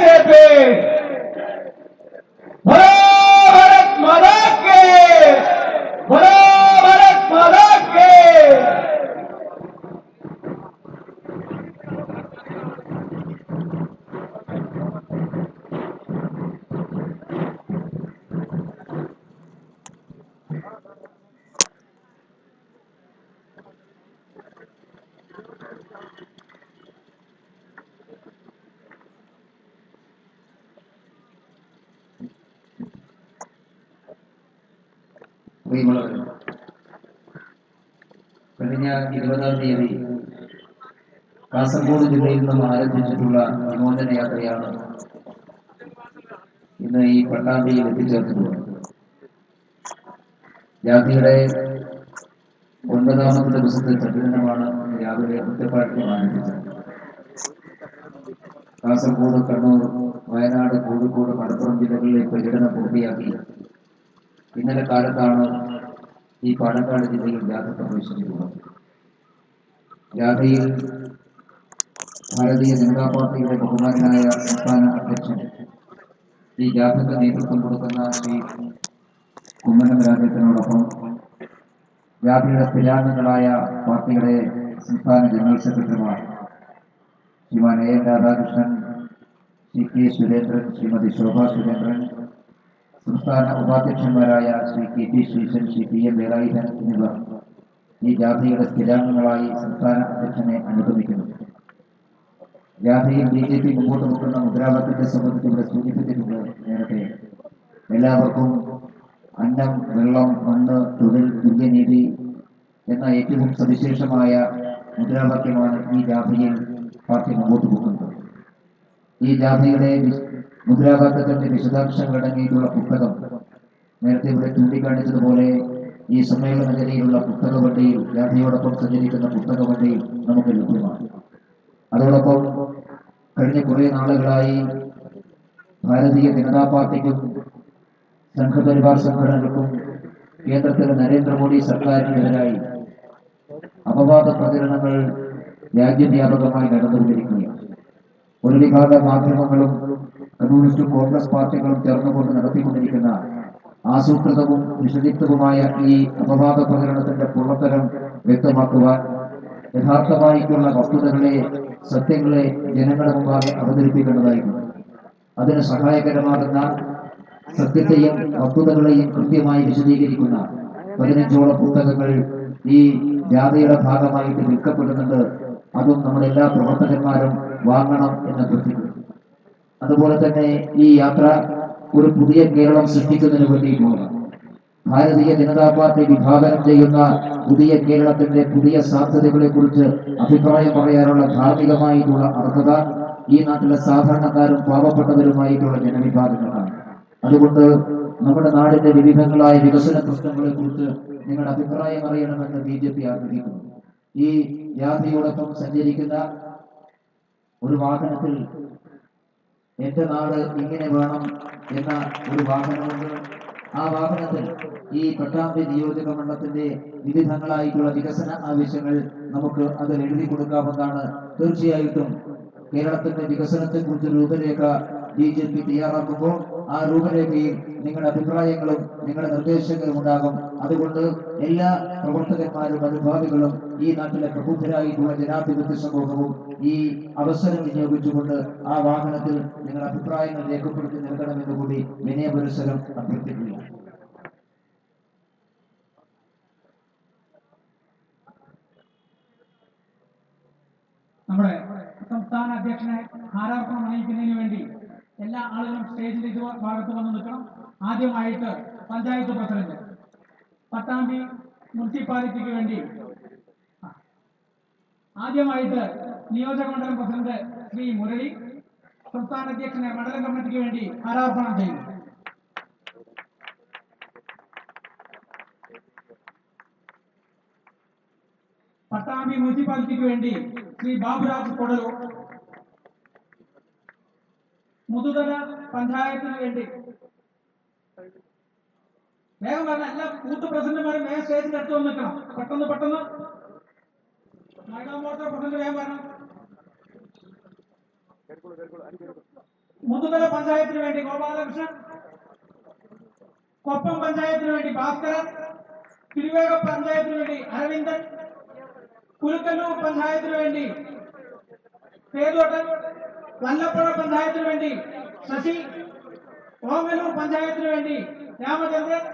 happy. Kasaragod ജില്ലയിൽ നിന്നും ആരംഭിച്ചിട്ടുള്ള വിമോചന യാത്രയാണ് ഇന്ന് ഈ പട്ടാമ്പിയിൽ എത്തിച്ചേർന്നിട്ടുള്ളത് ജാതിയുടെ ഒൻപതാമത്തെ ദിവസത്തെ ഇന്ന് രാവിലെ ഒറ്റപ്പാട്ടിൽ ആരംഭിച്ചത് കാസർഗോഡ് കണ്ണൂർ വയനാട് കോഴിക്കോട് മലപ്പുറം ജില്ലകളിലെ പര്യടനം പൂർത്തിയാക്കി. ഇന്നലെ കാലത്താണ് ഈ പാലക്കാട് ജില്ലയിൽ ജാഥ പ്രവേശിച്ചിട്ടുള്ളത്. ജാഥയിൽ ഭാരതീയ ജനതാ പാർട്ടിയുടെ ബഹുമാനായ സംസ്ഥാന അധ്യക്ഷൻ ഈ ജാഥയ്ക്ക് നേതൃത്വം കൊടുക്കുന്ന ശ്രീ കുമ്മനം രാജേന്ദ്രനോടൊപ്പം ജാഥയുടെ സ്ഥിരാംഗങ്ങളായ പാർട്ടിയുടെ സംസ്ഥാന ജനറൽ സെക്രട്ടറിമാർ Sriman A N Radhakrishnan C K Surendran Srimathi Shobha Surendran സംസ്ഥാന ഉപാധ്യക്ഷന്മാരായ Sri K P Sreesan Sri P M Velayudhan എന്നിവർ ഈ ജാഥയുടെ സ്ഥിരാംഗങ്ങളായി സംസ്ഥാന അധ്യക്ഷനെ അനുഗമിക്കുന്നു. ജാഥയിൽ ബി ജെ പി മുമ്പോട്ട് വെക്കുന്ന മുദ്രാവാക്യത്തെ സംബന്ധിച്ച് ഇവിടെ സൂചിപ്പിച്ചിട്ടുണ്ട് നേരത്തെ. എല്ലാവർക്കും അന്നം വെള്ളം മണ്ണ് തൊഴിൽ തുല്യനീതി എന്ന ഏറ്റവും സവിശേഷമായ മുദ്രാവാക്യമാണ് ഈ ജാഥയിൽ പാർട്ടി മുമ്പോട്ട് പോകുന്നത്. ഈ ജാഥയുടെ മുദ്രാവാക്യത്തിന്റെ വിശദാംശങ്ങൾ അടങ്ങിയിട്ടുള്ള പുസ്തകം നേരത്തെ ഇവിടെ ചൂണ്ടിക്കാണിച്ചതുപോലെ ഈ സമ്മേളന നിലയിലുള്ള പുസ്തക വണ്ടിയിൽ ജാഥയോടൊപ്പം സഞ്ചരിക്കുന്ന പുസ്തക വണ്ടിയിൽ നമുക്ക് ലഭ്യമാണ്. അതോടൊപ്പം കഴിഞ്ഞ കുറെ നാളുകളായി ഭാരതീയ ജനതാ പാർട്ടിക്കും സംഘപരിവാർ സംഘടനകൾക്കും കേന്ദ്രത്തിലെ നരേന്ദ്രമോദി സർക്കാരിനെതിരായി അപവാദ പ്രചരണങ്ങൾ രാജ്യവ്യാപകമായി നടന്നുകൊണ്ടിരിക്കുകയാണ്. ഒരു വിഭാഗം മാധ്യമങ്ങളും കമ്മ്യൂണിസ്റ്റ് കോൺഗ്രസ് പാർട്ടികളും ചേർന്നുകൊണ്ട് നടത്തിക്കൊണ്ടിരിക്കുന്ന ആസൂത്രിതവും വിശദിപ്തവുമായ ഈ അപവാദ പ്രചരണത്തിന്റെ പൊള്ളത്തരം വ്യക്തമാക്കുവാൻ യഥാർത്ഥമായിട്ടുള്ള വസ്തുതകളെ സത്യങ്ങളെ ജനങ്ങളുടെ മുമ്പാകെ അവതരിപ്പിക്കേണ്ടതായിരുന്നു അതിന് സഹായകരമാകുന്ന സത്യത്തെയും വസ്തുതകളെയും കൃത്യമായി വിശദീകരിക്കുന്ന പതിനഞ്ചോളം പുസ്തകങ്ങൾ ഈ ജാഥയുടെ ഭാഗമായിട്ട് വിൽക്കപ്പെടുന്നുണ്ട്. അതും നമ്മളെല്ലാ പ്രവർത്തകന്മാരും വാങ്ങണം എന്ന് അഭ്യർത്ഥിക്കുന്നു അതുപോലെ തന്നെ ഈ യാത്ര ഒരു പുതിയ കേരളം സൃഷ്ടിക്കുന്നതിന് വേണ്ടിയിട്ടുള്ള ഭാരതീയ ജനതാ പാർട്ടി വിഭാവനം ചെയ്യുന്ന പുതിയ കേരളത്തിന്റെ പുതിയ സാധ്യതകളെ കുറിച്ച് അഭിപ്രായം പറയാനുള്ള ധാർമ്മികമായിട്ടുള്ള അർഹത ഈ നാട്ടിലെ സാധാരണക്കാരും പാവപ്പെട്ടവരുമായിട്ടുള്ള ജനവിഭാഗങ്ങളാണ്. അതുകൊണ്ട് നമ്മുടെ നാടിന്റെ വിവിധങ്ങളായ വികസന പ്രശ്നങ്ങളെ കുറിച്ച് നിങ്ങളുടെ അഭിപ്രായം അറിയണമെന്ന് ബി ജെ പി ആഗ്രഹിക്കുന്നു. ഈ യാത്രയോടൊപ്പം സഞ്ചരിക്കുന്ന ഒരു വാഹനത്തിൽ എന്റെ നാട് ഇങ്ങനെ വേണം എന്ന ഒരു വാഹനമുണ്ട്. ആ വാഹനത്തിൽ ഈ പട്ടാമ്പി നിയോജക മണ്ഡലത്തിന്റെ വിവിധങ്ങളായിട്ടുള്ള വികസന ആവശ്യങ്ങൾ നമുക്ക് അതിൽ എഴുതി കൊടുക്കാമെന്നാണ് തീർച്ചയായിട്ടും കേരളത്തിന്റെ വികസനത്തെ കുറിച്ച് രൂപരേഖ ബി ജെ പി തയ്യാറാക്കുമ്പോൾ ആ രൂപരേഖയിൽ നിങ്ങളുടെ അഭിപ്രായങ്ങളും നിങ്ങളുടെ നിർദ്ദേശങ്ങളും ഉണ്ടാകും. അതുകൊണ്ട് എല്ലാ പ്രവർത്തകന്മാരും അനുഭാവികളും ഈ നാട്ടിലെ പ്രബുദ്ധരായിട്ടുള്ള ജനാധിപത്യ സമൂഹവും ഈ അവസരം വിനിയോഗിച്ചുകൊണ്ട് ആ വാഹനത്തിൽ നിങ്ങളുടെ അഭിപ്രായങ്ങൾ രേഖപ്പെടുത്തി നൽകണമെന്ന് കൂടി വിനയപുരസരം അഭ്യർത്ഥിക്കുകയാണ് നമ്മുടെ സംസ്ഥാന അധ്യക്ഷനെ ആരാർപ്പണം അറിയിക്കുന്നതിന് വേണ്ടി എല്ലാ ആളുകളും സ്റ്റേജിന്റെ ഇത് ഭാഗത്ത് വന്ന് നിൽക്കണം. ആദ്യമായിട്ട് പഞ്ചായത്ത് പ്രസിഡന്റ് പട്ടാമ്പി മുനിസിപ്പാലിറ്റിക്ക് വേണ്ടി ആദ്യമായിട്ട് നിയോജക മണ്ഡലം പ്രസിഡന്റ് ശ്രീ മുരളി സംസ്ഥാന അധ്യക്ഷനെ മണ്ഡലം കമ്മിറ്റിക്ക് വേണ്ടി ആരാർപ്പണം ചെയ്യുന്നു പട്ടാമ്പി മുനിസിപ്പാലിറ്റിക്ക് വേണ്ടി ശ്രീ ബാബുരാജ് കൊടലൂർ മുതുതല പഞ്ചായത്തിന് വേണ്ടി വേഗം പറഞ്ഞ എല്ലാ ബൂത്ത് പ്രസിഡന്റുമാരും വേഗം സ്റ്റേജിന്റെ അടുത്ത് വന്ന് നിൽക്കണം പെട്ടെന്ന് പെട്ടെന്ന് മഹിളാ മോർച്ച പ്രസിഡന്റ് വേഗം വരണം മുതുകല പഞ്ചായത്തിന് വേണ്ടി ഗോപാലകൃഷ്ണൻ കൊപ്പം പഞ്ചായത്തിന് വേണ്ടി ഭാസ്കരൻ തിരുവേഗ പഞ്ചായത്തിന് വേണ്ടി അരവിന്ദൻ കുലുക്കല്ലൂർ പഞ്ചായത്തിന് വേണ്ടി സേതുവട്ടൻ വല്ലപ്പുഴ പഞ്ചായത്തിന് വേണ്ടി ശശി ഓങ്ങല്ലൂർ പഞ്ചായത്തിന് വേണ്ടി രാമചന്ദ്രൻ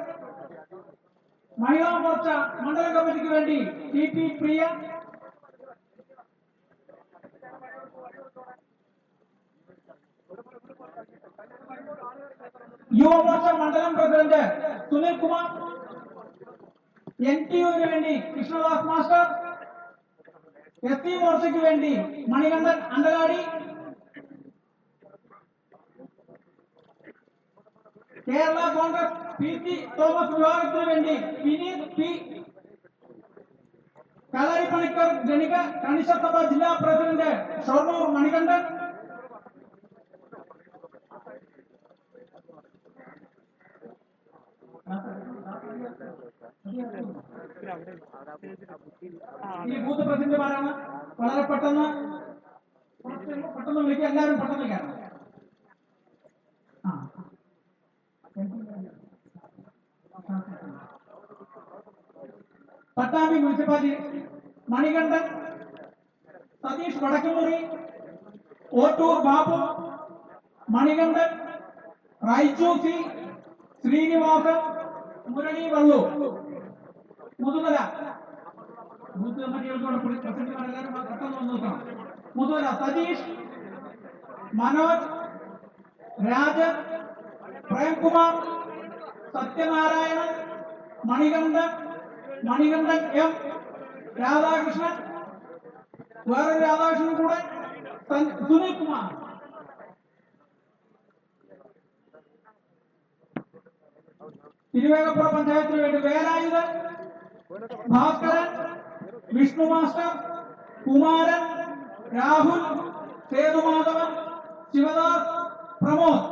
മഹിളാ മോർച്ച മണ്ഡല കമ്മിറ്റിക്ക് വേണ്ടി ടി പി പ്രിയ യുവമോർച്ച മണ്ഡലം president Sunil Kumar N T യുവിന് വേണ്ടി കൃഷ്ണദാസ് മാസ്റ്റർ എസ് ടി മോർച്ചയ്ക്ക് വേണ്ടി മണികണ്ഠൻ അണ്ടലാടി കേരള കോൺഗ്രസ് പി ടി തോമസ് വിഭാഗത്തിന് വേണ്ടി വിനീത് പി. കളരിപ്പണിക്കർ ജനിക കണിശസഭ ജില്ലാ പ്രസിഡന്റ് ഷൊർണൂർ മണികണ്ഠൻ. ഈ ബൂത്ത് പ്രസിഡന്റുമാരാണ്. വളരെ പെട്ടെന്ന്. പെട്ടെന്ന് വിളിക്കുക എല്ലാവരും പെട്ടെന്ന് കയറണം ആ Pattambi municipality Manikandan Satheesh Vadakkumuri Ottur Babu Manikandan Raiju C Srinivasan Murali Vallu. Muthumala. Booth കമ്മിറ്റികൾക്കോട് പ്രസിഡന്റുമാരെല്ലാവരും പെട്ടെന്ന് വന്ന് നോക്കണം. മുതുമല. സതീഷ് മനോജ് രാജൻ പ്രേംകുമാർ സത്യനാരായണൻ മണികണ്ഠൻ മണികണ്ഠൻ എം രാധാകൃഷ്ണൻ. വേറെ രാധാകൃഷ്ണൻ കൂടെ സുനിൽ കുമാർ തിരുവേഗപ്പുറ പഞ്ചായത്തിന് വേണ്ടി Velayudhan Bhaskaran Vishnu master Kumaran Rahul Sethumadhavan Sivadas Pramod.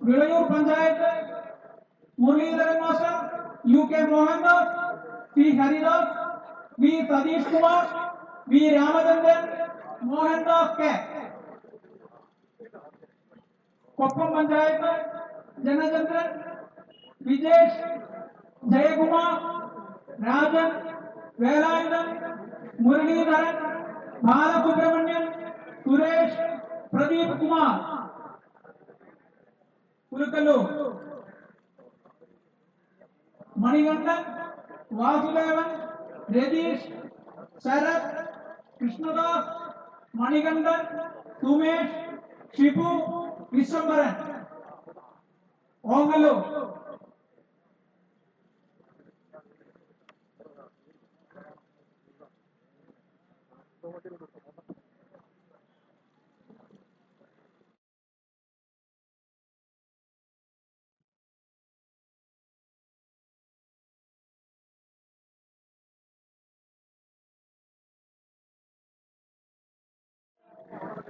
Vilayur panchayat Muralidharan master U K Mohandas P Haridas V Satheesh Kumar V Ramachandran Mohandas K Koppam panchayat Janachandran Vijesh Jayakumar Rajan Velayudhan Muralidharan Balasubramanian Suresh Pradeep Kumar Kurukkallur Manikandan Vasudevan Rajeesh Sharad Krishnadas Manikandan Sumesh Shipu Vishwabhar Ongallur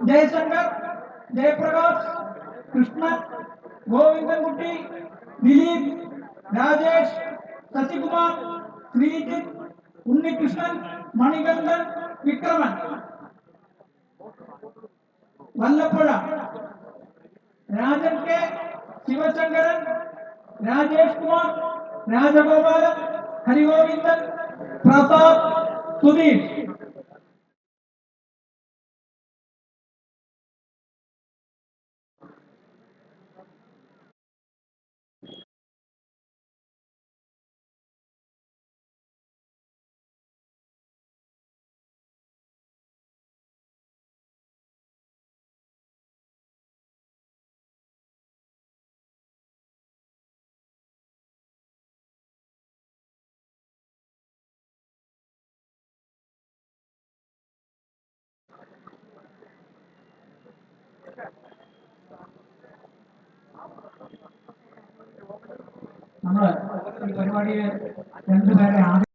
Jaishankar Jayaprakash Krishnan Govindankutty Dileep Rajesh Sasikumar Sreejith Unnikrishnan Manikandan Vikraman Vallappuzha Rajan K Sivasankaran Rajesh Kumar Rajagopalan Harigovindan Prasad Sudheesh നമ്മൾ ഈ പരിപാടിയെ രണ്ടുപേരെ ആദ്യം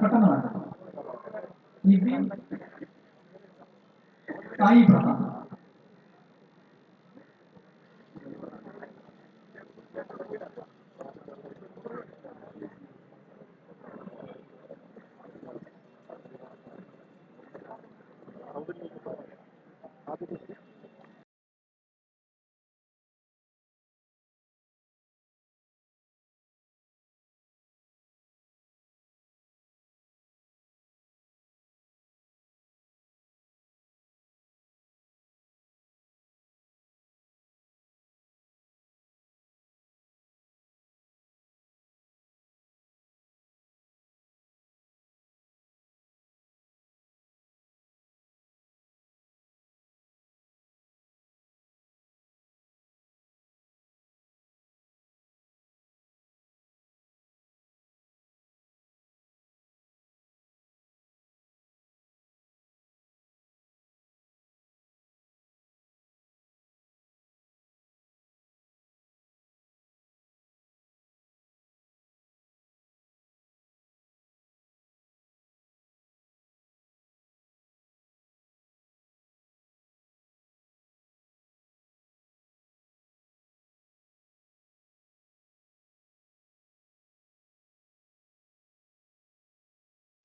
പെട്ടെന്ന് വേണം. സായി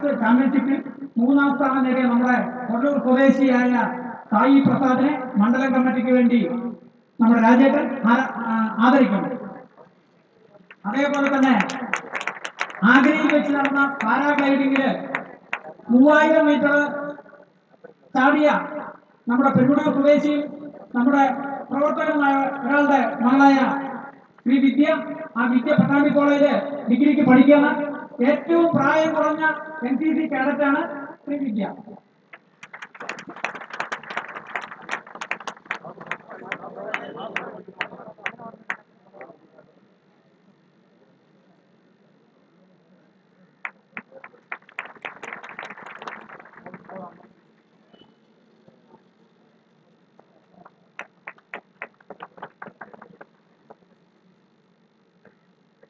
പ്രസാദ് ചാമ്പ്യൻഷിപ്പിൽ മൂന്നാം സ്ഥാനം നേടിയ നമ്മുടെ കൊല്ലൂർ സ്വദേശിയായ സായി പ്രസാദിനെ മണ്ഡലം കമ്മിറ്റിക്ക് വേണ്ടി നമ്മുടെ രാജേട്ടൻ ആദരിക്കുന്നു. അതേപോലെ തന്നെ ആഗ്രയിൽ വെച്ച് നടന്ന പാരാഗ്ലൈഡിങ്ങിൽ മൂവായിരം മീറ്റർ ചാടിയ നമ്മുടെ പെരുമുട സ്വദേശി നമ്മുടെ പ്രവർത്തകനായ ഒരാളുടെ മകളായ ശ്രീ വിദ്യ ആ വിദ്യ പട്ടാമ്പി കോളേജ് ഡിഗ്രിക്ക് പഠിക്കുകയാണ്. ഏറ്റവും പ്രായം കുറഞ്ഞ എൻ സി സി കേഡറ്റാണ് ശ്രീ വിദ്യ.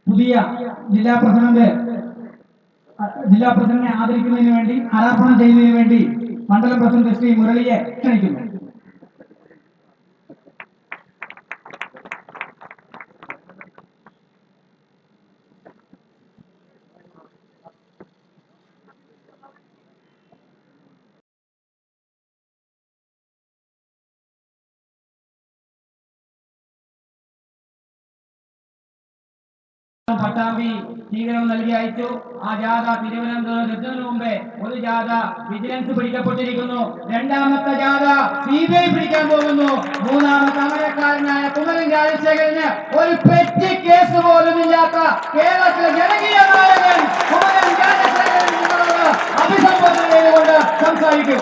പുതിയ ജില്ലാ പ്രസിഡന്റ് ജില്ലാ പ്രസിഡന്റിനെ ആദരിക്കുന്നതിന് വേണ്ടി ആരാധന ചെയ്യുന്നതിന് വേണ്ടി മണ്ഡലം പ്രസിഡന്റ് ശ്രീ മുരളിയെ ക്ഷണിക്കുന്നു. പട്ടാമ്പി സ്വീകരണം നൽകി അയച്ചു. ആ ജാഥ തിരുവനന്തപുരം എത്തുന്നതിന് മുമ്പേ ഒരു ജാഥ വിജിലൻസ് പിടിക്കപ്പെട്ടിരിക്കുന്നു. രണ്ടാമത്തെ ജാഥ സി ബി ഐ പിടിക്കാൻ പോകുന്നു. മൂന്നാമത്തെ അമരക്കാരനായ കുമരൻ രാജശേഖരന് ഒരു പെറ്റി കേസ് പോലും ഇല്ലാത്ത കേരളത്തിലെ ജനകീയ നായകൻ കുമരൻ രാജശേഖരൻ നിങ്ങളോട് അഭിസംബോധന ചെയ്തുകൊണ്ട് സംസാരിക്കും.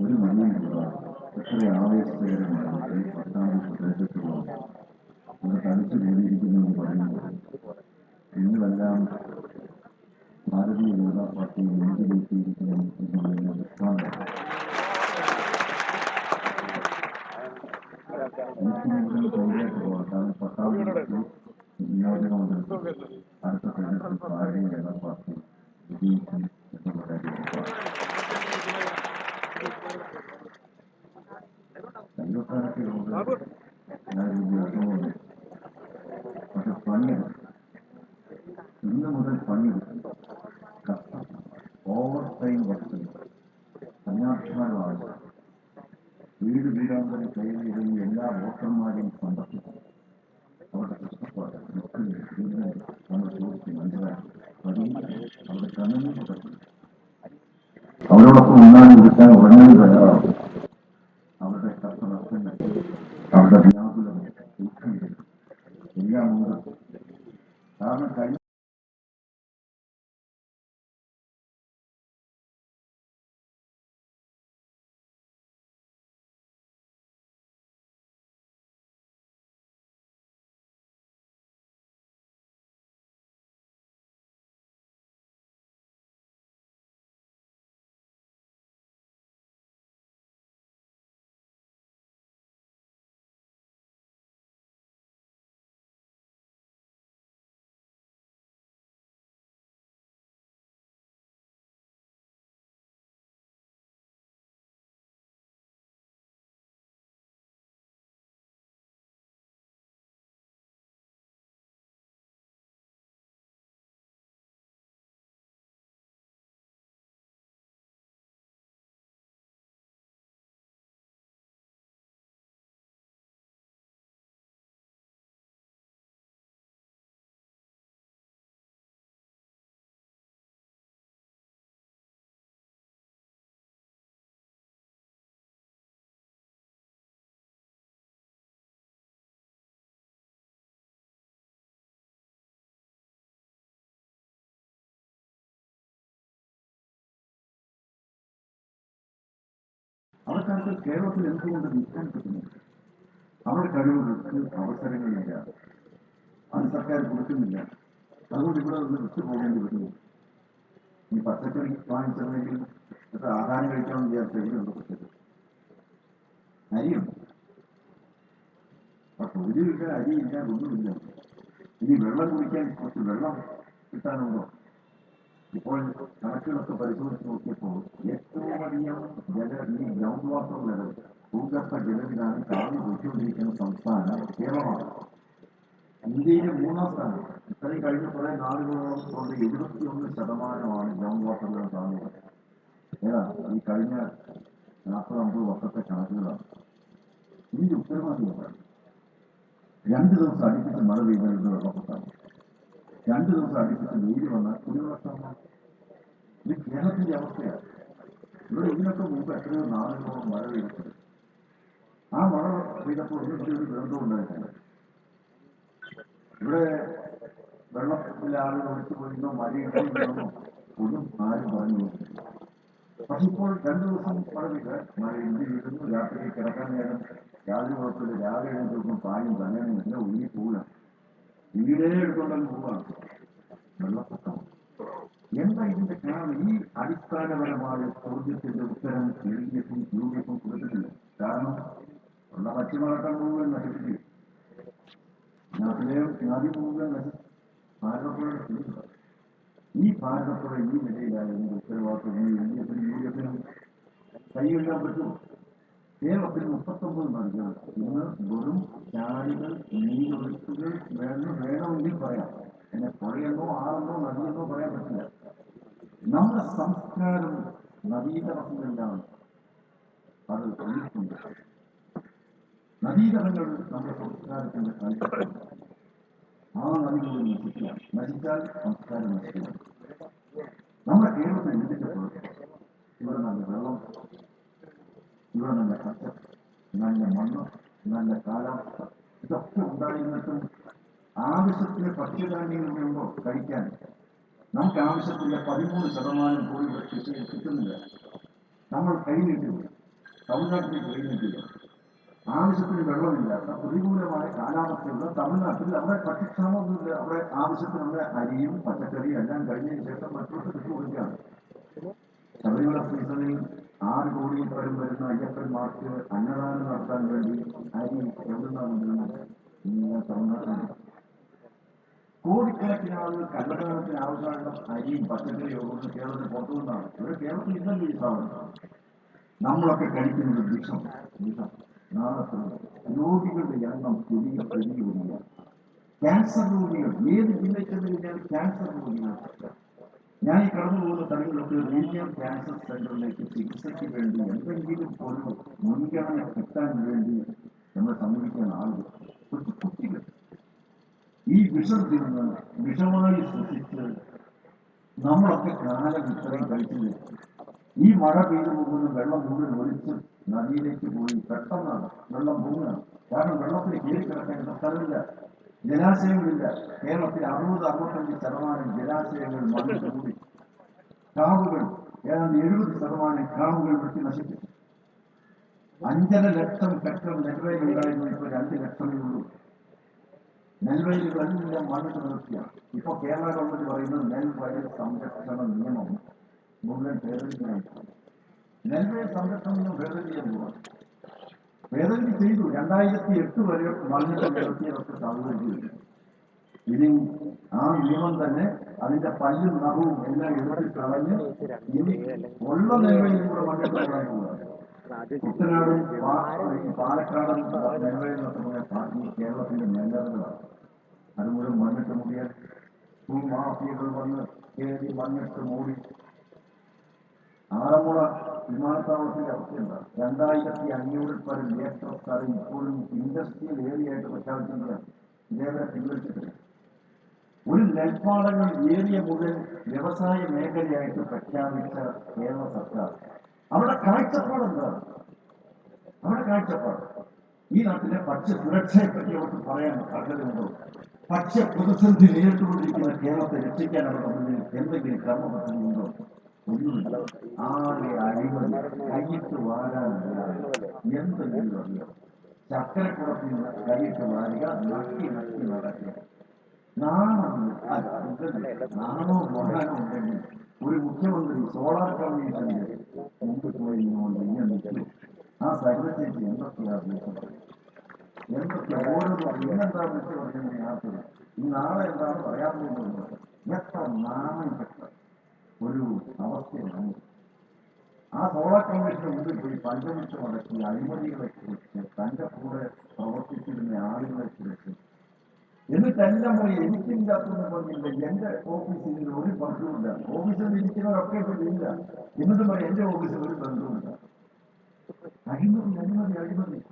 ഒരു മണിയും പക്ഷേ ആവേശകരമാണ് ഈ പത്താം പ്രദേശത്തുള്ള ഇവിടെ തനിച്ചു കൂടിയിരിക്കുന്നെന്ന് പറയുമ്പോൾ നിങ്ങളെല്ലാം ഭാരതീയ ജനതാ പാർട്ടി നെഞ്ചിലേക്കിയിരിക്കണം എന്നുള്ള വിശ്വാസം എനിക്ക് മുഴുവൻ കോൺഗ്രസ് പോകാം പത്താം നിയോജക മണ്ഡലത്തിൽ അടുത്ത തെരഞ്ഞെടുപ്പിൽ ഭാരതീയ ജനതാ പാർട്ടി വിജയിക്കും എന്നുള്ള കാര്യം ഉറപ്പാണ്. കയ്യൊക്കാരത്തിലുണ്ട് ഞാൻ വലിയ അനുഭവമുണ്ട് പക്ഷെ പണിയെടുക്കും ഇന്ന് മുതൽ പണിയെടുക്കും കഷ്ടം ഓവർ ടൈം വർക്ക് കന്യാഭിമാനം ആവശ്യം വീട് വീടാന്തരം കയ്യിലിരുന്ന് എല്ലാ വോട്ടർമാരെയും സന്ദർശിക്കും അവരുടെ കഷ്ടപ്പാട് ദുഃഖങ്ങൾ ദുരിതങ്ങൾ നമ്മൾ ചോദിച്ച് മനസ്സിലാക്കി പതിയെ അവരുടെ കണ്ണുനീർ പറ്റി അവരോടൊപ്പം ഉണ്ണാൻ ഇരിക്കാൻ ഉടനെ തയ്യാറാവും അവർക്കകത്ത് കേരളത്തിൽ എന്തുകൊണ്ട് നിൽക്കാൻ പറ്റുന്നു അവർ കഴിവുകൾക്ക് അവസരങ്ങളില്ല. അത് സർക്കാർ കൊടുക്കുന്നില്ല. അതുകൊണ്ട് ഇവിടെ നിന്ന് വിട്ടുപോകേണ്ടി വരുന്നു ഈ പച്ചക്കറി വാങ്ങിച്ചിരുന്നെങ്കിൽ എത്ര ആഹാരം കഴിക്കാമെന്ന് വിചാരിച്ചെങ്കിലും പച്ചക്കറി അരിയുണ്ട്. അപ്പൊ തൊഴിലില്ല അരിയില്ല ഒന്നുമില്ല. ഇനി വെള്ളം കുടിക്കാൻ കുറച്ച് വെള്ളം കിട്ടാനുണ്ടോ? ഇപ്പോൾ കണക്കുകളൊക്കെ പരിശോധിച്ച് നോക്കിയപ്പോൾ ഏറ്റവും അധികം ജല ഈ ഗ്രൗണ്ട് വാട്ടർ ലെവൽ ഭൂഗർഭ ജലത്തിലാണ് താഴ്ന്നു പോയിക്കൊണ്ടിരിക്കുന്ന സംസ്ഥാനം കേരളമാണ്. ഇന്ത്യയിലെ മൂന്നാം സ്ഥാനം. ശതമാനമാണ് ഗ്രൗണ്ട് വാട്ടർ ലെവൽ താഴ്ന്നത് ഏതാ? ഈ കഴിഞ്ഞ നാൽപ്പത് അമ്പത് വർഷത്തെ കണക്കുകളാണ്. ഉത്തരവാദിത്തമാണ് രണ്ട് ദിവസം അടുപ്പിച്ച് മഴ വെള്ളപ്പൊക്കമാണ്. രണ്ട് ദിവസം അടുപ്പിച്ച് വെയിൽ വന്നാൽ കുടിവെള്ളക്ഷാമം ഇത് കേരളത്തിന്റെ അവസ്ഥയാണ്. ഇവിടെ ഇതിനൊക്കെ മുമ്പ് എത്രയോ നാളുകളോളം മഴ പെയ്തിട്ടുണ്ട്. ആ മഴ പെയ്തപ്പോൾ ഇവിടെ ഒരു ദുരന്തം ഉണ്ടായിട്ടുണ്ട്. ഇവിടെ വെള്ളത്തിലെ ആളുകൾ ഒഴിച്ചു പോയിരുന്നോ മഴയുണ്ടെന്നോ ഒന്നും ആരും പറഞ്ഞു പക്ഷെ ഇപ്പോൾ രണ്ടു ദിവസം മഴ പെയ്ത് മഴ ഇന്ത്യ വീഴുന്നു രാത്രി കിടക്കാൻ നേരം രാവിലെ കുഴപ്പമില്ല രാവിലെ ദിവസം പായും തലേനും എല്ലാം ഒഴുകി പോവുക വീടേ എടുക്കൊണ്ടങ്ങ് പോവാണ് വെള്ളപ്പൊക്കം എന്താ ഇതിന്റെ കാരണം ഈ അടിസ്ഥാനപരമായ ചോദ്യത്തിന്റെ ഉത്തരം എൽ ഡി യു ഡി എഫും കൊടുത്തിട്ടില്ല കാരണം ഉള്ള പശ്ചിമഘട്ടം മുഴുവൻ നശിപ്പിക്കും. നാട്ടിലെ നദി മുഴുവൻ നശിച്ചു ഈ ഭാരതപ്പുഴ ഈ നിലയിലായിരുന്നു ഉത്തരവാദിത്വം. ഈ എൽ ഡി എഫിനും യു ഡി എഫിനും കൈകൊള്ളാൻ പറ്റും കേരളത്തിൽ മുപ്പത്തൊമ്പത് നദികൾ. ഇന്ന് വെറും ചാലുകൾ നീരൊഴുക്കുകൾ വേണം വേണമെങ്കിൽ പറയാം. എന്നെ പുഴയെന്നോ ആറെന്നോ നദിയെന്നോ പറയാൻ പറ്റില്ല. നമ്മുടെ സംസ്കാരം നദീതടസ്സങ്ങളിലാണ് അത് ഒഴുക്കുണ്ട് നദീതടങ്ങൾ നമ്മുടെ സംസ്കാരത്തിന്റെ കാഴ്ചപ്പാട് ആ നദികളിൽ നശിക്കാം നശിച്ചാൽ സംസ്കാരം നശിക്കാം. നമ്മുടെ എന്തിന്റെ കുഴപ്പം ഇവിടെ നല്ല വെള്ളം ഇവിടെ നല്ല പച്ച നല്ല മണ്ണ് നല്ല കാലാവസ്ഥ. ഇതൊക്കെ ഉണ്ടായിരുന്നിട്ടും ആവശ്യത്തിന് ഭക്ഷ്യധാന്യങ്ങളുണ്ടോ കഴിക്കാൻ. നമുക്ക് ആവശ്യത്തിന്റെ പതിമൂന്ന് ശതമാനം പോലും ഇവിടെ കൃഷി കിട്ടുന്നില്ല. നമ്മൾ കൈനീട്ടില്ല. തമിഴ്നാട്ടിൽ കൈനീട്ടില്ല. ആവശ്യത്തിന് വെള്ളമില്ലാത്ത പ്രതികൂലമായ കാലാവസ്ഥയുള്ള തമിഴ്നാട്ടിൽ അവിടെ ഭക്ഷ്യക്ഷാമമൊന്നുമില്ല അവിടെ ആവശ്യത്തിനുള്ള അരിയും പച്ചക്കറിയും എല്ലാം കഴിഞ്ഞതിന് ശേഷം മറ്റുള്ള കൃഷി കൊടുക്കുകയാണ് ശബരിമല സീസണിൽ ആറ് കോടിയിൽ പരം വരുന്ന അയ്യപ്പന്മാർക്ക് അന്നദാനം നടത്താൻ വേണ്ടി അരി എവിടുന്നാണ് കൊണ്ടുവരുന്നത് ഇങ്ങനെ തമിഴ്നാട്ടിൽ കോടിക്കണക്കിന് ആളുകൾക്ക് അന്നദാനത്തിന് ആവശ്യമുള്ള അരിയും പച്ചക്കറിയും ഒക്കെ കേരളത്തിന് പുറത്തുനിന്നാണ് ഇവിടെ കേരളത്തിൽ ഇന്നലെ ഈ സാധനം നമ്മളൊക്കെ കഴിക്കുന്നത് വിഷം വിഷം നാളത്തെ രോഗികളുടെ എണ്ണം പുതിയ വരിക ക്യാൻസർ രോഗികൾ ഏത് ജില്ലയിൽ ചെന്ന് കഴിഞ്ഞാൽ ക്യാൻസർ രോഗികൾ ഞാൻ ഈ കടന്നു പോകുന്ന സ്ഥലങ്ങളിലൊക്കെ റീജിയൻ ക്യാൻസർ സെന്ററിലേക്ക് ചികിത്സയ്ക്ക് വേണ്ടി എന്തെങ്കിലും ഒരു മുൻഗണന കിട്ടാൻ വേണ്ടി നമ്മളെ സമീപിക്കാൻ ആളുകൾ. കൊച്ചു കുട്ടികൾ ഈ വിഷത്തിൽ നിന്ന് വിഷമായി സൃഷ്ടിച്ച് നമ്മളൊക്കെ കാലം ഇത്രയും കഴിച്ചില്ലേ? ഈ മഴ പെയ്തു പോകുന്ന വെള്ളം മുഴുവൻ ഒലിച്ച് നദിയിലേക്ക് പോയി. പെട്ടെന്നാണ് വെള്ളം പോകുകയാണ് കാരണം വെള്ളത്തിൽ കയറി കിടക്കേണ്ട സ്ഥലമില്ല. ജലാശയങ്ങളില്ല. കേരളത്തിൽ അറുപത് അറുപത്തഞ്ച് ശതമാനം ജലാശയങ്ങൾ മണ്ണിൽ കൂടി. കാവുകൾ ഏതാണ്ട് എഴുപത് ശതമാനം കാവുകൾ വെട്ടി നശിപ്പിച്ചു. അഞ്ചര ലക്ഷം ഹെക്ടർ നെൽവയൽ ഉണ്ടായിരുന്നു ഇപ്പൊ രണ്ട് ലക്ഷമേ ഉള്ളൂ. നെൽവയലുകളെല്ലാം വന്നിട്ട് നിർത്തിയാണ് ഇപ്പൊ കേരള ഗവൺമെന്റ് പറയുന്നത് നെൽവയൽ സംരക്ഷണ നിയമം മുഴുവൻ ഭേദഗതിയായി നെൽവയൽ സംരക്ഷണ നിയമം ഭേദഗതി എന്നുള്ളത് ഭേദഗതി ചെയ്തു. രണ്ടായിരത്തി എട്ട് വരെ മണ്ണിട്ട് നിർത്തിയതൊക്കെ സാധുവരികയില്ല ഇനി ആ നിയമം തന്നെ അതിന്റെ പല്ലും നഖവും എല്ലാം എടുത്ത് കളഞ്ഞ് ഇനി ഉള്ള നെൽവയിലും കൂടെ മണ്ണിട്ട് കളയാൻ കുട്ടനാടും പാലക്കാടും നെൽവയലിനൊക്കെ പാർട്ടി ആറന്മുള വിമാനത്താവളത്തിന്റെ അവസ്ഥയുണ്ട് രണ്ടായിരത്തി അഞ്ഞൂറിൽ പരം ഏക്കർ സ്ഥലം ഇപ്പോഴും ഇൻഡസ്ട്രിയൽ ഏരിയ ആയിട്ട് പ്രഖ്യാപിച്ചിട്ടുണ്ട് പിൻവലിച്ചിട്ടില്ല ഒരു നെൽപ്പാടങ്ങൾ ഏരിയ മുഴുവൻ വ്യവസായ മേഖലയായിട്ട് പ്രഖ്യാപിച്ച കേരള സർക്കാർ. അവിടെ കാഴ്ചപ്പാട് എന്താണ് അവിടെ കാഴ്ചപ്പാട്. ഈ നാട്ടിലെ ഭക്ഷ്യ സുരക്ഷയെ പറ്റി അവർക്ക് പറയാൻ അർഹതയുണ്ടോ ഭക്ഷ്യ പ്രതിസന്ധി നേരിട്ടുകൊണ്ടിരിക്കുന്ന കേരളത്തെ രക്ഷിക്കാൻ അവരുടെ മുന്നിൽ എന്തെങ്കിലും കർമ്മ പദ്ധതി ഉണ്ടോ ഒന്നുമില്ല. ആകെ അഴിമതി കൈയിട്ട് വാരാനില്ല എന്തെങ്കിലും അറിയാം. ചക്കരക്കുളത്തിൽ കൈയിട്ട് വാരുക നക്കി നക്കി നടക്കുക. നാണം. നാണോ ബഹുമാനോ ഉണ്ടെങ്കിൽ ഒരു മുഖ്യമന്ത്രി സോളാർ കമ്മീഷന്റെ മുമ്പിൽ പോയി ഇങ്ങോട്ട് ഇങ്ങനെ നിൽക്കും ആ സൈലത്തേക്ക് എന്തൊക്കെയാ വിളിച്ചത് എന്തൊക്കെ ഓരോന്നും ഇന്നെന്താ വിളിച്ചു പറയുന്നത് യാത്ര ഈ നാളെ എന്താണ് പറയാൻ പോകുന്നത് എത്ര നാണം കെട്ട ഒരു ആ പഞ്ചമിച്ച് മുടക്കി അഴിമതികളെ കുറിച്ച് തന്റെ കൂടെ പ്രവർത്തിച്ചിരുന്ന ആളുകളെ കുറിച്ച് എന്നിട്ടെല്ലാം പോയി എനിക്കില്ലാത്തെന്ന് പറഞ്ഞില്ല. എന്റെ ഓഫീസിൽ ഒരു ബന്ധവുമില്ല. ഓഫീസിൽ ഇരിക്കുന്നവരൊക്കെ ഇവിടെ ഇല്ല. എന്നിട്ട് പറയും എന്റെ ഓഫീസിൽ ഒരു ബന്ധവുമില്ല. അഴിമതി അഴിമതി അഴിമതി.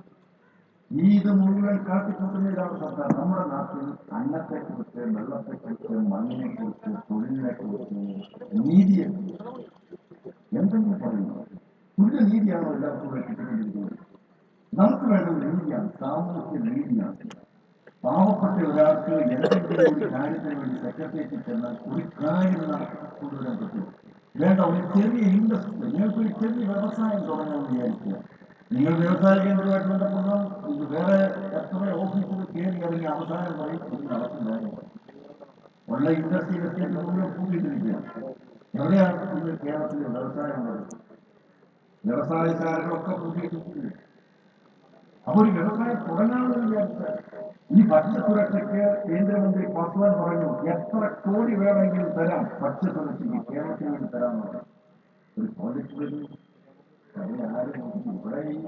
ഈ ഇത് മുഴുവൻ കാട്ടിക്കൂട്ടുന്നതാണ് സർക്കാർ. നമ്മുടെ നാട്ടിൽ അന്നത്തെക്കുറിച്ച് വെള്ളത്തെക്കുറിച്ച് മണ്ണിനെക്കുറിച്ച് തൊഴിലിനെക്കുറിച്ച് നീതിയെക്കുറിച്ച് എന്തെങ്കിലും പറയുന്നു. തുല്യ നീതിയാണോ എല്ലാവർക്കും കൂടെ കിട്ടിക്കൊണ്ടിരിക്കുന്നത്? നമുക്ക് വേണ്ടത് നീതിയാണ്. സാമൂഹ്യ നീതിയാണ്. പാവപ്പെട്ട ഒരാൾക്ക് എന്തെങ്കിലും ഒരു കാര്യത്തിന് വേണ്ടി സെക്രട്ടേറിയറ്റിൽ ചെന്നാൽ ഒരു കാര്യം നടക്കൊണ്ടുവരാൻ പറ്റും വേണ്ട ഒരു ചെറിയ ഇൻഡസ്ട്രി നിങ്ങൾക്ക് ഒരു ചെറിയ വ്യവസായം തുടങ്ങാമെന്ന് വിചാരിക്കുക നിങ്ങൾ വ്യവസായ കേന്ദ്രമായിട്ട് ബന്ധപ്പെടണം ഇത് വേറെ എത്ര ഓഫീസുകൾ കയറി ഇറങ്ങി അവസാനം പറയും ഇത് നടക്കുന്നില്ല ഉള്ള ഇൻഡസ്ട്രിയിൽ എത്തിയിട്ട് മുഴുവൻ കൂട്ടിയിട്ടിരിക്കുകയാണ് എവിടെയാണ് ഇന്ന് കേരളത്തിലെ വ്യവസായം ഉള്ളത് വ്യവസായശാലകളൊക്കെ കൂട്ടിയിട്ടിരിക്കുകയാണ് അപ്പോൾ ഒരു വ്യവസായം തുടങ്ങാമെന്ന് വിചാരിച്ചാൽ ഈ ഭക്ഷ്യസുരക്ഷയ്ക്ക് കേന്ദ്രമന്ത്രി പാസ്വാൻ പറഞ്ഞു എത്ര കോടി വേണമെങ്കിലും തരാം ഭക്ഷ്യസുരക്ഷയ്ക്ക് കേരളത്തിന് വേണ്ടി തരാമെന്ന് ഒരു പ്രോജക്റ്റ് ഇവിടെ ഈ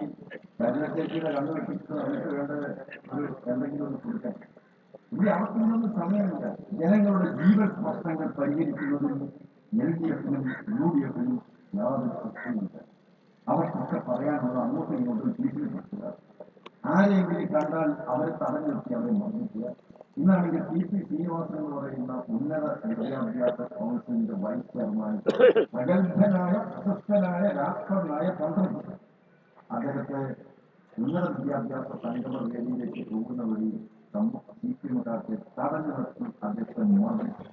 ഭരണശേഷിയുടെ കണ്ണു വെട്ടിച്ച് അവർക്ക് ഒരു എന്തെങ്കിലും ഒന്ന് കൊടുക്കാൻ. ഇവിടെ അവർക്കൊന്നും സമയമില്ല. ജനങ്ങളുടെ ജീവൻ പ്രശ്നങ്ങൾ പരിഹരിക്കുന്നതിൽ എൽ ഡി എഫിനും യു ഡി എഫിനും യാതൊരു പ്രശ്നമില്ല അവർക്കൊക്കെ പറയാനുള്ള അങ്ങോട്ടും ഇങ്ങോട്ടും ഭീഷണിപ്പെടുത്തുക ആരെങ്കിലും കണ്ടാൽ അവരെ തടഞ്ഞു നിർത്തി അവരെ മർദ്ദിക്കുക ഇന്നാണെങ്കിൽ ടി പി ശ്രീനിവാസൻ എന്ന് പറയുന്ന ഉന്നത വിദ്യാഭ്യാസ കൗൺസിലിന്റെ വൈസ് ചെയർമാൻ പ്രഗത്ഭനായ പ്രശസ്തനായ രാഷ്ട്രനായ തന്ത്രജ്ഞൻ അദ്ദേഹത്തെ ഉന്നത വിദ്യാഭ്യാസ സംഗമ വേദിയിലേക്ക് പോകുന്ന വഴി സി പി എമ്മുകാർക്ക് തടഞ്ഞു നിർത്തി അദ്ദേഹത്തെ മർദ്ദിച്ചു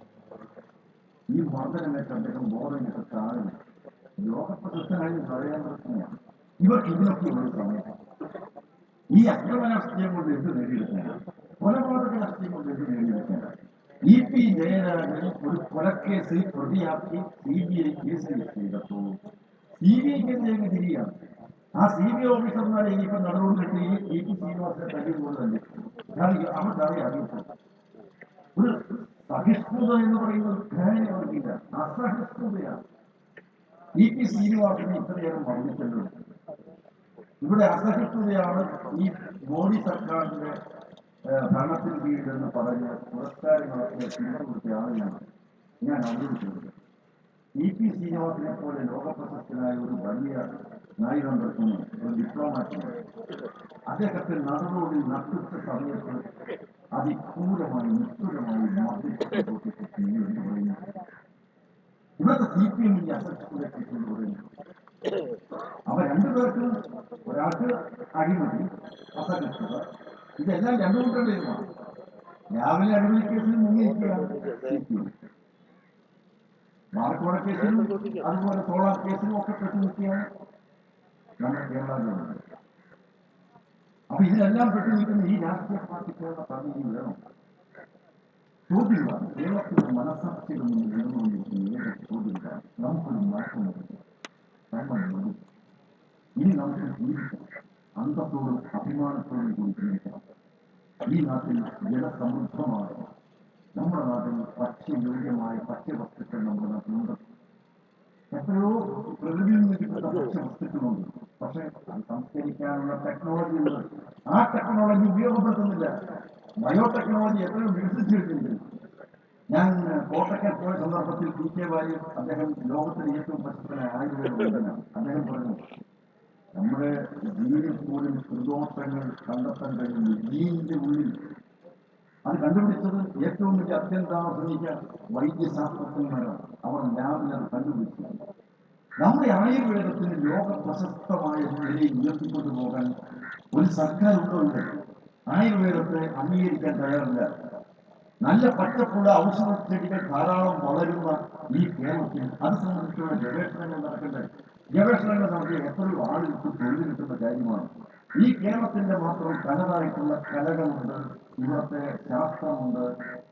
ഈ മർദ്ദനമേറ്റ് അദ്ദേഹം ബോധം കിട്ട താഴെ ലോകപ്രശസ്തനായ പ്രശ്നമാണ് ഇവർ ഇതിനൊക്കെ ഒരു സമയം. ഈ അക്രമ രാഷ്ട്രീയം കൊണ്ട് എന്ത് നേടിയെടുക്കാനാണ് കൊലപാതക രാഷ്ട്രീയം കൊണ്ട് എന്ത് നേടിയെടുക്കാനാണ് ഇ പി ജയരാജൻ ഒരു കൊലക്കേസിൽ പ്രതിയാക്കി സി ബി ഐ കേസ് ചെയ്തപ്പോൾ സി ബി ഐക്കെതിരെ തിരിയാണ് ആ സി ബി ഐ ഓഫീസർമാരെ ഇനിയിപ്പോ നടപടി ഇ പി ശ്രീനിവാസനെ തല്ലിയതുപോലെ തന്നെ അറിയില്ല അവർക്ക് അറിയാം അറിയില്ല ഒരു സഹിഷ്ണുത എന്ന് പറയുന്ന ഒരു കാര്യം അവർക്കില്ല. അസഹിഷ്ണുതയാണ്. ഇ പി ശ്രീനിവാസനെ ഇത്രയേറെ മർദ്ദിച്ചല്ലോ ഇവിടെ അസഹിഷ്ണുതയാണ് ഈ മോഡി സർക്കാരിന്റെ ഭരണത്തിന് കീഴിലെന്ന് പറഞ്ഞ് പുരസ്കാരങ്ങളൊക്കെ തിരിച്ചുകൊടുത്ത ആളുകളാണ് ഞാൻ അവതരിപ്പിച്ചത് ഇ പി ശ്രീനിവാസിനെ പോലെ ലോകപ്രശസ്തനായ ഒരു വലിയ നയതന്ത്രജ്ഞന് ഒരു ഡിപ്ലോമാറ്റിന് അദ്ദേഹത്തെ നടുറോഡിൽ നട്ടുച്ച സമയത്ത് അതിക്രൂരമായി നിഷ്ഠുരമായി മർദ്ദിച്ചു എന്ന് സി പി എമ്മിന്റെ എന്ന് അവ രണ്ടുപേർക്കും ഒരാൾക്ക് അടിമതി അസഹിഷ്ണുത ഇതെല്ലാം രണ്ടു കൂട്ടേണ്ടതാണ് രാവിലെ അടിമതി കേസിൽ മുങ്ങിയിരിക്കുകയാണ് മാർക്കോട കേസിലും അതുപോലെ സോളാർ കേസിലും ഒക്കെ പെട്ടു നിൽക്കുകയാണ് നമ്മുടെ കേരള ഗവൺമെന്റ് അപ്പൊ ഇതിലെല്ലാം പെട്ടു നിൽക്കുന്ന ഈ രാഷ്ട്രീയ പാർട്ടിക്കുള്ള പദ്ധതി വേണം. ചോദ്യമാണ് കേരളത്തിന്റെ മനസ്സാക്ഷികൾ നിന്ന് വീണുകൊണ്ടിരിക്കുന്ന ഏക ചോദ്യമാണ് നമുക്കൊരു മാറ്റം വരുന്നത് മതി. ഇനി നമുക്ക് ജീവിക്കണം അന്തത്തോടും അഭിമാനത്തോടും കൂടി ജീവിക്കണം ഈ നാട്ടിൽ ജലസമൃദ്ധമാണ് നമ്മുടെ നാട്ടിൽ ഭക്ഷ്യയോഗ്യമായ ഭക്ഷ്യവസ്തുക്കൾ നമ്മുടെ നാട്ടിലുണ്ട് എത്രയോ പ്രകൃതിയിൽ നിന്ന് കിട്ടുന്ന ഭക്ഷ്യവസ്തുക്കളുണ്ട് പക്ഷെ അത് സംസ്കരിക്കാനുള്ള ടെക്നോളജി ഉണ്ട് ആ ടെക്നോളജി ഉപയോഗപ്പെടുത്തുന്നില്ല ബയോടെക്നോളജി എത്രയോ വികസിച്ചിട്ടുണ്ട് ഞാൻ കോട്ടയ്ക്ക് പോയ സന്ദർഭത്തിൽ പി കെ വാര്യർ അദ്ദേഹം ലോകത്തിന് ഏറ്റവും പ്രശസ്തനായ ആയുർവേദ അദ്ദേഹം പറഞ്ഞു നമ്മുടെ ജീനിൽ പോലും ഹൃദോഷങ്ങൾ കണ്ടെത്താൻ കഴിയുന്നു ജീനിന്റെ ഉള്ളിൽ അത് കണ്ടുപിടിച്ചത് ഏറ്റവും വലിയ അത്യന്താധുനിക വൈദ്യശാസ്ത്രജ്ഞന്മാരാണ്. അവർ ലാബിൽ അത് കണ്ടുപിടിച്ചു. നമ്മുടെ ആയുർവേദത്തിന് ലോക പ്രശസ്തമായ നിലയിൽ ഉയർത്തിക്കൊണ്ടു പോകാൻ ഒരു സർക്കാർ ഉണ്ടോ ആയുർവേദത്തെ അംഗീകരിക്കാൻ തയ്യാറില്ല. നല്ല പച്ചപ്പുള്ള ഔഷധ ചെടികൾ ധാരാളം വളരുന്ന ഈ കേരളത്തിൽ അത് സംബന്ധിച്ചുള്ള ഗവേഷണങ്ങൾ നടക്കേണ്ടത് ഗവേഷണങ്ങൾ നടത്തി എത്രയോ ആളുകൾക്ക് തൊഴിൽ കിട്ടുന്ന കാര്യമാണ്. ഈ കേരളത്തിന്റെ മാത്രം തനതായിട്ടുള്ള കലകളുണ്ട് ഇവിടുത്തെ ശാസ്ത്രമുണ്ട്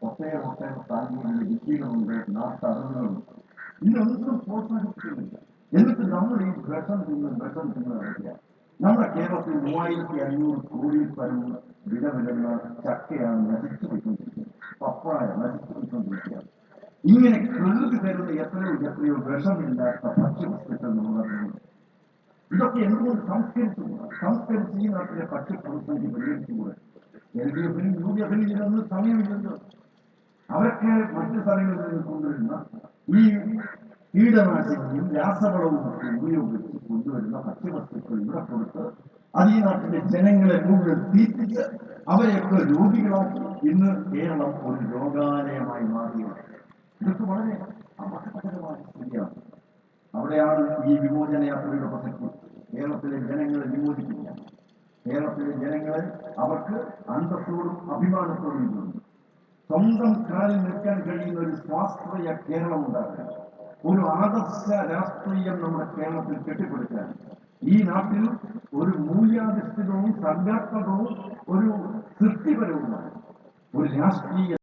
ഒട്ടേറെ ഒട്ടേറെ സാങ്കേതിക വിദ്യകളുണ്ട് നാട്ടറിവുകളുണ്ട് ഇതൊന്നും പ്രോത്സാഹിപ്പിക്കുന്നില്ല. എന്നിട്ട് നമ്മൾ ഈ വിഷം തിന്ന് വിഷം തിന്ന് നടക്കുക. നമ്മുടെ കേരളത്തിൽ മൂവായിരത്തി അഞ്ഞൂറ് കോടി പരം വില ചക്കയാണ് നശിച്ചു പോയിക്കൊണ്ടിരിക്കുന്നത് പപ്പായ നശിച്ചു പോയിക്കൊണ്ടിരിക്കുക ഇങ്ങനെ പ്രകൃതി തരുന്ന എത്രയോ എത്രയോ വിഷമില്ലാത്ത ഭക്ഷ്യവസ്തുക്കൾ നടത്തുന്നുണ്ട് ഇതൊക്കെ എന്തുകൊണ്ട് സംസ്കരിച്ചുകൂടാ സംസ്കരിച്ച് ഈ നാട്ടിലെ ഭക്ഷ്യപ്രതിസന്ധി പരിഹരിച്ചുകൂടെ എൽ ഡി എഫിനും യു ഡി എഫിനും ഇതിനൊന്നും സമയമില്ലല്ലോ. അവരൊക്കെ മറ്റു സ്ഥലങ്ങളിൽ നിന്ന് കൊണ്ടുവരുന്ന ഈ കീടനാശിനിയും രാസവളവും ഒക്കെ ഉപയോഗിച്ച് കൊണ്ടുവരുന്ന ഭക്ഷ്യവസ്തുക്കൾ ഇവിടെ കൊടുത്ത് അത് ഈ നാട്ടിലെ ജനങ്ങളെ മുഴുവൻ തീറ്റിച്ച് അവരെയൊക്കെ രോഗികളാക്കി. ഇന്ന് കേരളം ഒരു രോഗാലയമായി മാറിയത് ഇതൊക്കെ വളരെ അപകടകരമായ സ്ഥിതിയാണ്. അവിടെയാണ് ഈ വിമോചന യാത്രയുടെ പ്രസക്തി. കേരളത്തിലെ ജനങ്ങളെ വിമോചിപ്പിക്കുക. കേരളത്തിലെ ജനങ്ങളെ അവർക്ക് അന്തസ്സോടും അഭിമാനത്തോടും ഇരിക്കുന്നു സ്വന്തം കാലിൽ നിൽക്കാൻ കഴിയുന്ന ഒരു സ്വാശ്രയ കേരളം ഉണ്ടാക്കുക. ഒരു ആദർശ രാഷ്ട്രീയം നമ്മുടെ കേരളത്തിൽ കെട്ടിപ്പടുക്കാൻ. ഈ നാട്ടിൽ ഒരു മൂല്യാധിഷ്ഠിതവും സർഗാത്മകവും ഒരു സൃഷ്ടിപരവുമായ ഒരു രാഷ്ട്രീയ